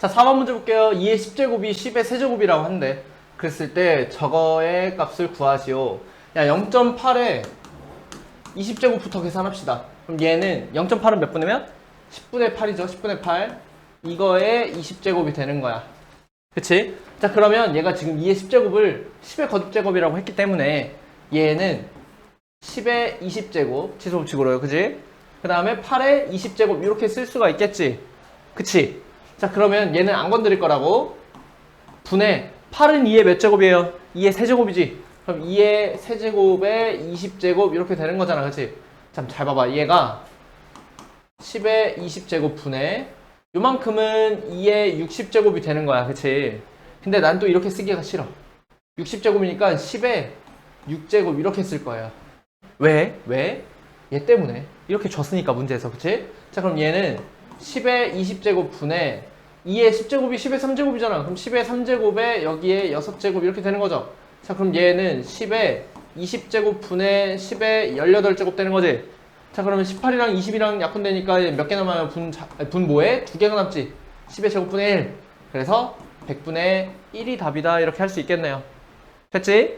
자, 4번 문제 볼게요. 2의 10제곱이 10의 세제곱이라고 한대. 그랬을 때 저거의 값을 구하시오. 야, 0.8에 20제곱부터 계산합시다. 그럼 얘는 0.8은 몇 분이면? 10분의 8이죠. 10분의 8. 이거에 20제곱이 되는 거야. 그치? 자, 그러면 얘가 지금 2의 10제곱을 10의 거듭제곱이라고 했기 때문에 얘는 10의 20제곱, 치소법칙으로요. 그치? 그 다음에 8의 20제곱 이렇게 쓸 수가 있겠지? 그치? 자, 그러면 얘는 안 건드릴 거라고. 분의 8은 2의 몇 제곱이에요? 2의 세제곱이지? 그럼 2의 세제곱에 20제곱 이렇게 되는 거잖아. 그치? 참, 잘 봐봐. 얘가 10의 20제곱 분의 요만큼은 2의 60제곱이 되는 거야. 그치? 근데 난 또 이렇게 쓰기가 싫어. 60제곱이니까 10의 6제곱 이렇게 쓸 거예요. 왜? 왜? 얘 때문에. 이렇게 줬으니까 문제에서. 그치? 자, 그럼 얘는 10의 20제곱 분의 2의 10제곱이 10의 3제곱이잖아. 그럼 10의 3제곱에 여기에 6제곱 이렇게 되는 거죠. 자, 그럼 얘는 10의 20제곱 분의 10의 18제곱 되는 거지. 자, 그러면 18이랑 20이랑 약분되니까 몇 개 남아요? 분, 자- 아니, 분모에 두 개가 남지. 10의 제곱분의 1. 그래서 100분의 1이 답이다. 이렇게 할 수 있겠네요. 됐지?